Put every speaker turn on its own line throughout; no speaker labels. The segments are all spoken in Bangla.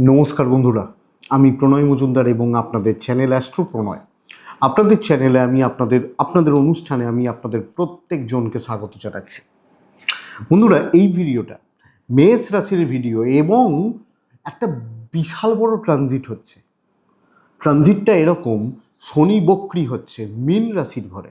নমস্কার বন্ধুরা, আমি প্রণয় মজুমদার এবং আপনাদের চ্যানেল অ্যাস্ট্রো প্রণয়। আপনাদের চ্যানেলে আমি আপনাদের আপনাদের অনুষ্ঠানে আমি আপনাদের প্রত্যেকজনকে স্বাগত জানাচ্ছি। বন্ধুরা, এই ভিডিওটা মেষ রাশির ভিডিও এবং একটা বিশাল বড় ট্রানজিট হচ্ছে। ট্রানজিটটা এরকম, শনি বক্রি হচ্ছে মীন রাশির ঘরে।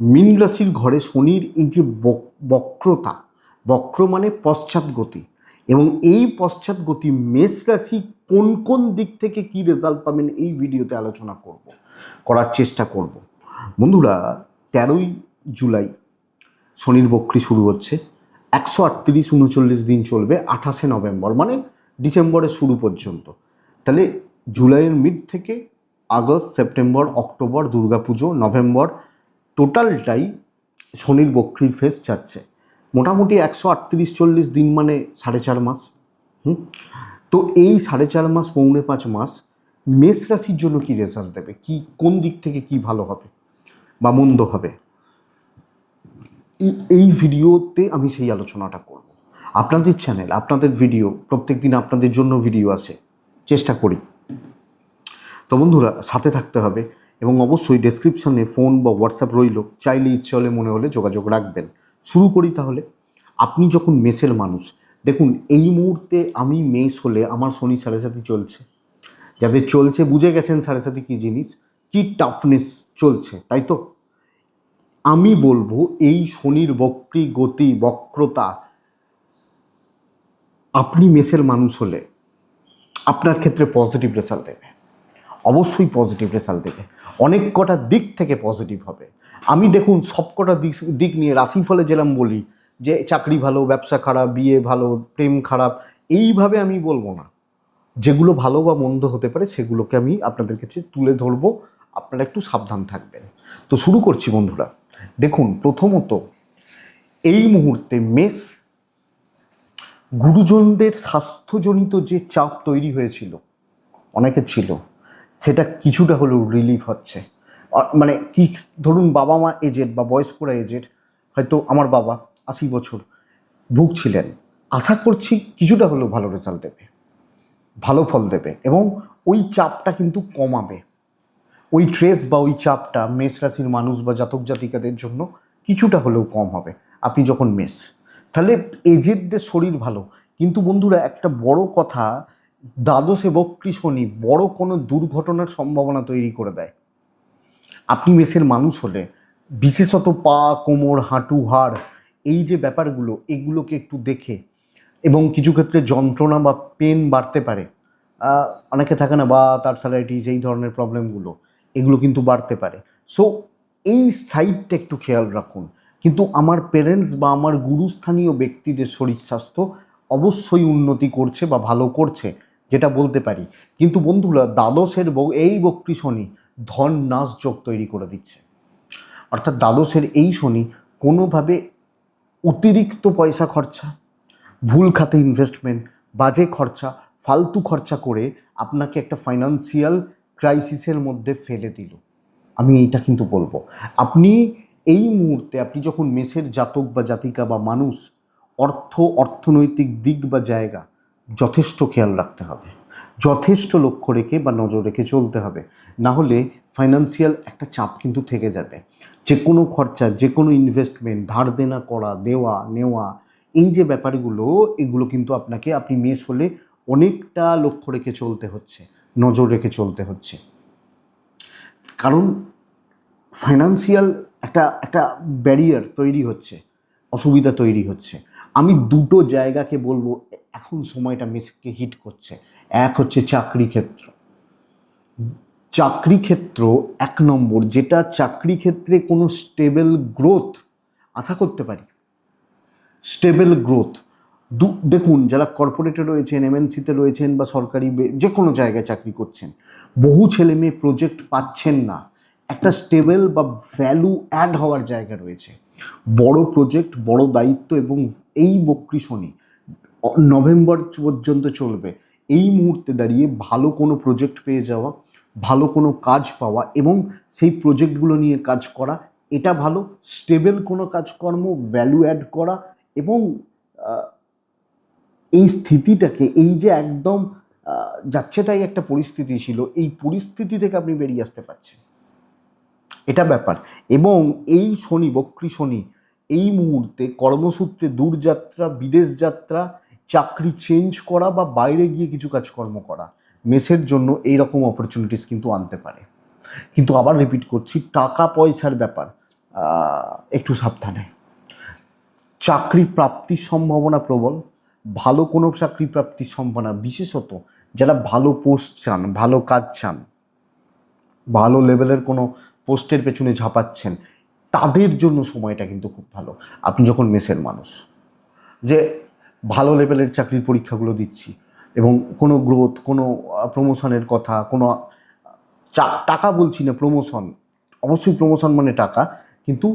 মীন রাশির ঘরে শনির এই যে বক- বক্রতা, বক্র মানে পশ্চাৎগতি। এবং এই পশ্চাৎগতি মেষ রাশি কোন কোন দিক থেকে কি রেজাল্ট পাবেন এই ভিডিওতে আলোচনা করব, করার চেষ্টা করব। বন্ধুরা, তেরোই জুলাই, শনির বক্রি শুরু হচ্ছে, একশো আটত্রিশ উনচল্লিশ দিন চলবে, আঠাশে নভেম্বর মানে ডিসেম্বরের শুরু পর্যন্ত। তাহলে জুলাইয়ের মিড থেকে August, September, October, Durga Puja, November টোটালটাই শনির বক্রির ফেস যাচ্ছে। মোটামুটি একশো আটত্রিশ চল্লিশ দিন মানে সাড়ে চার মাস, হুম? তো এই সাড়ে চার মাস, পৌনে পাঁচ মাস মেষ রাশির জন্য কি রেজাল্ট দেবে? কি, কোন দিক থেকে কি ভালো হবে বা মন্দ হবে? এই- ভিডিওতে আমি সেই আলোচনাটা করব। আপনাদের চ্যানেল আপনাদের ভিডিও প্রত্যেক দিন আপনাদের জন্য ভিডিও আসে চেষ্টা করি। তো বন্ধুরা, সাথে থাকতে হবে এবং অবশ্যই ডেসক্রিপশানে ফোন বা হোয়াটসঅ্যাপ রইল, চাইলে ইচ্ছে হলে মনে হলে যোগাযোগ রাখবেন। শুরু করি তাহলে। আপনি যখন মেসের মানুষ, দেখুন এই মুহূর্তে আমি মেস হলে আমার শনি সাড়ে সাথে চলছে। যাদের চলছে, বুঝে গেছেন সাড়ে সাথে কী জিনিস? কি টাফনেস চলছে, তাই তো? আমি বলব এই শনির বক্রী গতি, বক্রতা, আপনি মেসের মানুষ হলে আপনার ক্ষেত্রে পজিটিভ রেজাল্ট দেবে। অবশ্যই পজিটিভ রেজাল্ট দেবে। অনেক কটা দিক থেকে পজিটিভ হবে। আমি দেখুন সবকটা দিক দিক নিয়ে রাশিফলে যেরকম বলি, যে চাকরি ভালো, ব্যবসা খারাপ, বিয়ে ভালো, প্রেম খারাপ, এইভাবে আমি বলব না। যেগুলো ভালো বা মন্দ হতে পারে সেগুলোকে আমি আপনাদের কাছে তুলে ধরবো, আপনারা একটু সাবধান থাকবেন। তো শুরু করছি বন্ধুরা। দেখুন, প্রথমত এই মুহূর্তে মেষ গুরুজনদের স্বাস্থ্যজনিত যে চাপ তৈরি হয়েছিল, অনেকে ছিল, সেটা কিছুটা হলেও রিলিফ হচ্ছে। মানে কি, ধরুন বাবা মা এজেড বা বয়স্করা এজেড হয়তো আমার বাবা আশি বছর ভুগছিলেন। আশা করছি কিছুটা হলেও ভালো রেজাল্ট দেবে, ভালো ফল দেবে এবং ওই চাপটা কিন্তু কমাবে। ওই ট্রেস বা ওই চাপটা মেষ রাশির মানুষ বা জাতক জাতিকাদের জন্য কিছুটা হলেও কম হবে, আপনি যখন মেষ। তাহলে এজেডদের শরীর ভালো, কিন্তু বন্ধুরা একটা বড় কথা, দ্বাদশে বক্রী শনি বড় কোনো দুর্ঘটনার সম্ভাবনা তৈরি করে দেয়। আপনি মেসের মানুষ হলে, বিশেষত পা, কোমর, হাঁটু, হাড়, এই যে ব্যাপারগুলো, এগুলোকে একটু দেখে এবং কিছু ক্ষেত্রে যন্ত্রণা বা পেন বাড়তে পারে অনেকে থাকে না, বা তার স্যালাইটিস এই ধরনের প্রবলেমগুলো এগুলো কিন্তু বাড়তে পারে। সো এই সাইডটা একটু খেয়াল রাখুন। কিন্তু আমার পেরেন্টস বা আমার গুরুস্থানীয় ব্যক্তিদের শরীর স্বাস্থ্য অবশ্যই উন্নতি করছে বা ভালো করছে, যেটা বলতে পারি। কিন্তু বন্ধুরা, দ্বাদশের এই বক্রি ধন নাশ যোগ তৈরি করে দিচ্ছে। অর্থাৎ দ্বাদশের এই শনি কোনোভাবে অতিরিক্ত পয়সা খরচা, ভুল খাতে ইনভেস্টমেন্ট বাজে খরচা, ফালতু খরচা করে আপনাকে একটা ফাইনান্সিয়াল ক্রাইসিসের মধ্যে ফেলে দিল। আমি এইটা কিন্তু বলব। আপনি এই মুহূর্তে, আপনি যখন মেসের জাতক বা জাতিকা বা মানুষ, অর্থ, অর্থনৈতিক দিক বা জায়গা, যথেষ্ট খেয়াল রাখতে হবে। যথেষ্ট লক্ষ্য রেখে বা নজর রেখে চলতে হবে। না হলে ফাইনান্সিয়াল একটা চাপ কিন্তু থেকে যাবে। যে কোনো খরচা যে কোনো ইনভেস্টমেন্ট ধার দেনা করা, দেওয়া, নেওয়া, এই যে ব্যাপারগুলো, এগুলো কিন্তু আপনাকে, আপনি মেস হলে অনেকটা লক্ষ্য রেখে চলতে হচ্ছে, নজর রেখে চলতে হচ্ছে। কারণ ফাইনান্সিয়াল একটা একটা ব্যারিয়ার তৈরি হচ্ছে। অসুবিধা তৈরি হচ্ছে। আমি দুটো জায়গাকে বলব, এখন সময়টা মেসকে হিট করছে। এক হচ্ছে চাকরি ক্ষেত্র। চাকরি ক্ষেত্র এক নম্বর, যেটা চাকরি ক্ষেত্রে কোনো স্টেবল গ্রোথ আশা করতে পারি। স্টেবল গ্রোথ দু, দেখুন, যারা কর্পোরেটে রয়েছেন এমএনসিতে রয়েছেন বা সরকারি যে কোনো জায়গায় চাকরি করছেন, বহু ছেলে মেয়ে প্রজেক্ট পাচ্ছেন না। একটা স্টেবল বা ভ্যালু অ্যাড হওয়ার জায়গা রয়েছে। বড় প্রজেক্ট বড় দায়িত্ব এবং এই বক্রি শনি নভেম্বর পর্যন্ত চলবে। এই মুহূর্তে দাঁড়িয়ে ভালো কোনো প্রজেক্ট পেয়ে যাওয়া, ভালো কোনো কাজ পাওয়া এবং সেই প্রজেক্টগুলো নিয়ে কাজ করা, এটা ভালো। স্টেবল কোনো কাজকর্ম ভ্যালু অ্যাড করা এবং এই স্থিতিটাকে, এই যে একদম যাচ্ছে তাই একটা পরিস্থিতি ছিল, এই পরিস্থিতি থেকে আপনি বেরিয়ে আসতে পারছেন। এটা ব্যাপার। এবং এই শনি, বক্রী শনি, এই মুহূর্তে কর্মসূত্রে দূরযাত্রা, বিদেশ যাত্রা, চাকরি চেঞ্জ করা বা বাইরে গিয়ে কিছু কাজকর্ম করা, মেসের জন্য এই রকম অপরচুনিটিস কিন্তু আনতে পারে। কিন্তু আবার রিপিট করছি টাকা পয়সার ব্যাপার একটু সাবধানে। চাকরি প্রাপ্তির সম্ভাবনা প্রবল, ভালো কোনো চাকরি প্রাপ্তির সম্ভাবনা, বিশেষত যারা ভালো পোস্ট চান, ভালো কাজ চান, ভালো লেভেলের কোনো পোস্টের পেছনে ঝাঁপাচ্ছেন, তাদের জন্য সময়টা কিন্তু খুব ভালো। আপনি যখন মেসের মানুষ, যে ভালো লেভেলের চাকরির পরীক্ষাগুলো দিচ্ছি এবং কোনো গ্রোথ কোনো প্রমোশনের কথা, কোনো টাকা বলছি না প্রমোশন অবশ্যই প্রমোশন মানে টাকা, কিন্তু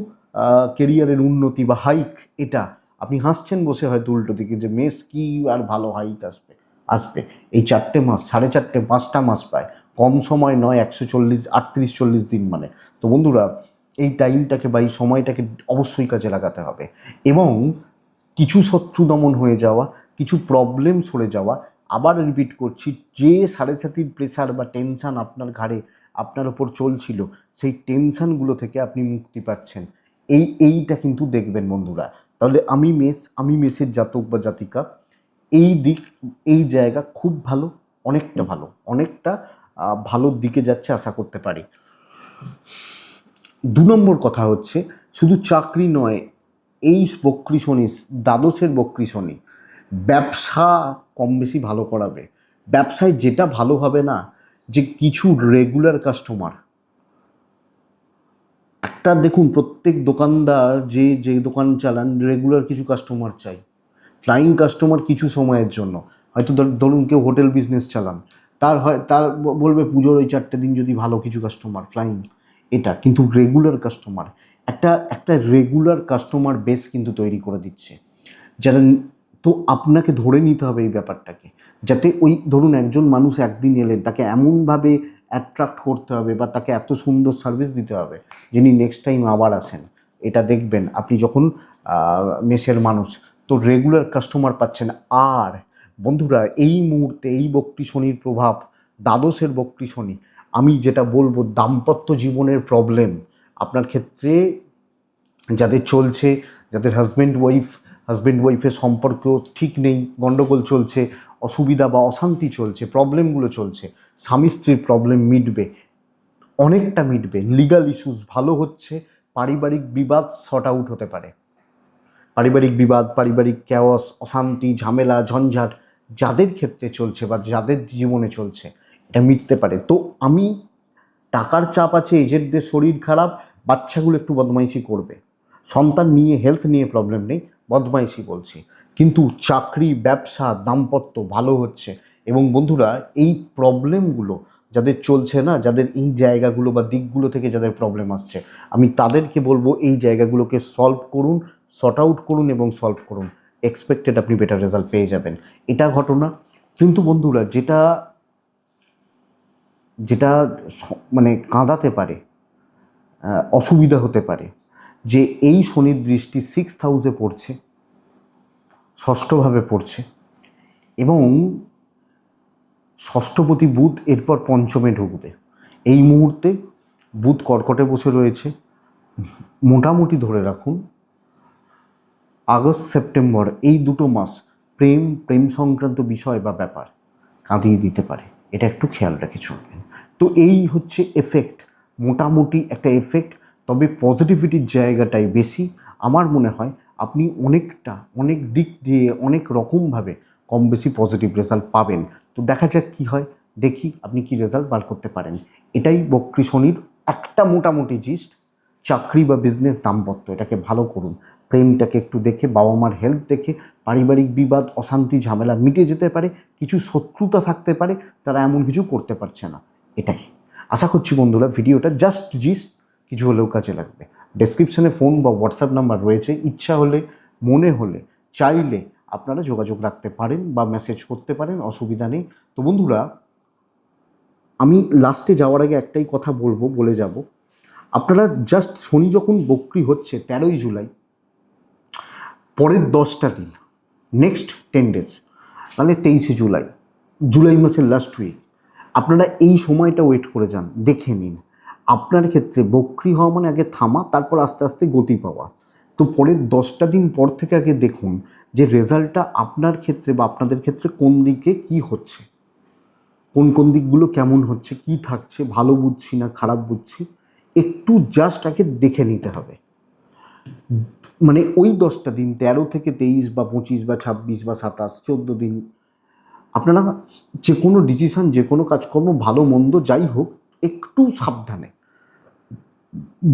কেরিয়ারের উন্নতি বা হাইক এটা, আপনি হাসছেন বসে হয়তো উল্টো দিকে যে মেস কি আর ভালো হাইক আসবে আসবে। এই চারটে মাস, সাড়ে চারটে, পাঁচটা মাস পায়। কম সময় নয়, একশো চল্লিশ, আটত্রিশ, চল্লিশ দিন মানে। তো বন্ধুরা, এই টাইমটাকে বা এই সময়টাকে অবশ্যই কাজে লাগাতে হবে। এবং কিছু শত্রু দমন হয়ে যাওয়া, কিছু প্রবলেম সরে যাওয়া, আবার রিপিট করছি, যে সাড়ে সাতির প্রেশার বা টেনশান আপনার ঘাড়ে, আপনার ওপর চলছিল, সেই টেনশানগুলো থেকে আপনি মুক্তি পাচ্ছেন। এই, এইটা কিন্তু দেখবেন বন্ধুরা। তাহলে আমি মেস, আমি মেসের জাতক বা জাতিকা, এই দিক, এই জায়গা খুব ভালো, অনেকটা ভালো, অনেকটা ভালোর দিকে যাচ্ছে আশা করতে পারি। দু নম্বর কথা হচ্ছে, শুধু চাকরি নয়, এই বক্রি শনি, দ্বাদশের বক্রি শনি, ব্যবসা কম বেশি ভালো করাবে। ব্যবসায় যেটা ভালো হবে না, যে কিছু রেগুলার কাস্টমার একটা দেখুন, প্রত্যেক দোকানদার যে যে দোকান চালান রেগুলার কিছু কাস্টমার চাই। ফ্লাইং কাস্টমার কিছু সময়ের জন্য। হয়তো ধর- ধরুন কেউ হোটেল বিজনেস চালান। তার হয়, তার বলবে পুজোর ওই চারটে দিন যদি ভালো কিছু কাস্টমার ফ্লাইং এটা। কিন্তু রেগুলার কাস্টমার একটা একটা রেগুলার কাস্টমার বেস কিন্তু তৈরি করে দিচ্ছে। যারা তো আপনাকে ধরে নিতে হবে এই ব্যাপারটাকে। যাতে ওই, ধরুন একজন মানুষ একদিন এলেন তাকে এমনভাবে অ্যাট্রাক্ট করতে হবে বা তাকে এত সুন্দর সার্ভিস দিতে হবে যিনি নেক্সট টাইম আবার আসেন। এটা দেখবেন, আপনি যখন মেসের মানুষ, তো রেগুলার কাস্টমার পাচ্ছেন। আর বন্ধুরা, এই মুহূর্তে এই বক্রি শনির প্রভাব, দ্বাদশের বক্রি শনি, আমি যেটা বলব দাম্পত্য জীবনের প্রবলেম আপনার ক্ষেত্রে যাদের চলছে, যাদের হাজব্যান্ড ওয়াইফ হাজব্যান্ড ওয়াইফের সম্পর্ক ঠিক নেই গণ্ডগোল চলছে, অসুবিধা বা অশান্তি চলছে প্রবলেমগুলো চলছে, স্বামী স্ত্রীর প্রবলেম মিটবে, অনেকটা মিটবে লিগাল ইস্যুস ভালো হচ্ছে, পারিবারিক বিবাদ শর্ট আউট হতে পারে। পারিবারিক বিবাদ, পারিবারিক ক্যাওয়াস অশান্তি, ঝামেলা, ঝঞ্ঝাট যাদের ক্ষেত্রে চলছে বা যাদের জীবনে চলছে, এটা মিটতে পারে। তো আমি টাকার চাপ আছে, এজেন্টদের শরীর খারাপ, বাচ্চাগুলো একটু বদমাইশি করবে। সন্তান নিয়ে হেলথ নিয়ে প্রবলেম নেই, বদমাইশি বলছি। কিন্তু চাকরি, ব্যবসা, দাম্পত্য ভালো হচ্ছে এবং বন্ধুরা, এই প্রবলেমগুলো যাদের চলছে না, যাদের এই জায়গাগুলো বা দিকগুলো থেকে যাদের প্রবলেম আসছে, আমি তাদেরকে বলব, এই জায়গাগুলোকে সলভ করুন শর্ট আউট করুন এবং সলভ করুন। এক্সপেক্টেড আপনি বেটার রেজাল্ট পেয়ে যাবেন। এটা ঘটনা। কিন্তু বন্ধুরা, যেটা যেটা মানে কাঁদাতে পারে অসুবিধা হতে পারে, যে এই শনির দৃষ্টি সিক্স হাউসে পড়ছে, ষষ্ঠভাবে পড়ছে, এবং ষষ্ঠপতি বুধ এরপর পঞ্চমে ঢুকবে। এই মুহূর্তে বুধ কর্কটে বসে রয়েছে। মোটামুটি ধরে রাখুন আগস্ট, সেপ্টেম্বর, এই দুটো মাস প্রেম প্রেম সংক্রান্ত বিষয় বা ব্যাপার কাঁদিয়ে দিতে পারে। এটা একটু খেয়াল রেখে চলবেন। তো এই হচ্ছে এফেক্ট মোটামুটি একটা এফেক্ট তবে পজিটিভিটির জায়গাটাই বেশি। আমার মনে হয় আপনি অনেকটা, অনেক দিক দিয়ে, অনেক রকমভাবে কম বেশি পজিটিভ রেজাল্ট পাবেন। তো দেখা যাক কী হয়, দেখি আপনি কি রেজাল্ট বার করতে পারেন। এটাই বক্রী শনির একটা মোটামুটি জিস্ট চাকরি বা বিজনেস দাম্পত্য, এটাকে ভালো করুন। প্রেমটাকে একটু দেখে বাবা মার হেল্প দেখে, পারিবারিক বিবাদ, অশান্তি, ঝামেলা মিটে যেতে পারে, কিছু শত্রুতা থাকতে পারে, তারা এমন কিছু করতে পারছে না। এটাই। আশা করছি বন্ধুরা, ভিডিওটা জাস্ট জিস্ট কিছু হলেও কাজে লাগবে। ডেসক্রিপশনে ফোন বা হোয়াটসঅ্যাপ নাম্বার রয়েছে। ইচ্ছা হলে, মনে হলে, চাইলে আপনারা যোগাযোগ রাখতে পারেন বা মেসেজ করতে পারেন, অসুবিধা নেই। তো বন্ধুরা, আমি লাস্টে যাওয়ার আগে একটাই কথা বলব, বলে যাব। আপনারা জাস্ট শনি যখন বক্রি হচ্ছে, তেরোই জুলাই পরের দশটা দিন নেক্সট টেন ডেজ তাহলে তেইশে জুলাই জুলাই মাসের লাস্ট উইক আপনারা এই সময়টা ওয়েট করে যান, দেখে নিন। আপনার ক্ষেত্রে বক্রি হওয়া মানে আগে থামা, তারপর আস্তে আস্তে গতি পাওয়া। তো পরের দশটা দিন পর থেকে আগে দেখুন যে রেজাল্টটা আপনার ক্ষেত্রে বা আপনাদের ক্ষেত্রে কোন দিকে কি হচ্ছে। কোন কোন দিকগুলো কেমন হচ্ছে, কি থাকছে, ভালো বুঝছি না, খারাপ বুঝছি, একটু জাস্ট আগে দেখে নিতে হবে। মানে ওই দশটা দিন, তেরো থেকে তেইশ বা পঁচিশ বা ছাব্বিশ বা সাতাশ, চোদ্দ দিন, আপনারা যে কোনো ডিসিশান যে কোনো কাজকর্ম, ভালো মন্দ যাই হোক, একটু সাবধানে।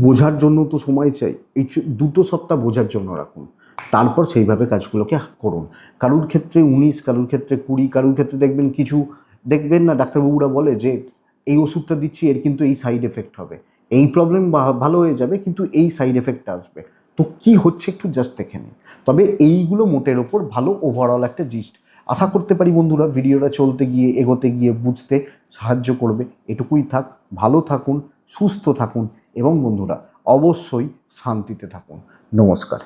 বোঝার জন্য তো সময় চাই। এই দুটো সপ্তাহ বোঝার জন্য রাখুন। তারপর সেইভাবে কাজগুলোকে করুন। কারুর ক্ষেত্রে উনিশ, কারুর ক্ষেত্রে কুড়ি, কারুর ক্ষেত্রে দেখবেন কিছু, দেখবেন না, ডাক্তারবাবুরা বলে যে, এই ওষুধটা দিচ্ছি, এর কিন্তু এই সাইড এফেক্ট হবে। এই প্রবলেম ভালো হয়ে যাবে, কিন্তু এই সাইড এফেক্টটা আসবে। তো কি হচ্ছে একটু জাস্ট দেখে নিন তবে এইগুলো মোটের ওপর ভালো ওভারঅল একটা জিস্ট আশা করতে পারি বন্ধুরা ভিডিওটা চলতে গিয়ে, এগোতে গিয়ে বুঝতে সাহায্য করবে। এটুকুই থাক, ভালো থাকুন, সুস্থ থাকুন এবং বন্ধুরা অবশ্যই শান্তিতে থাকুন। নমস্কার।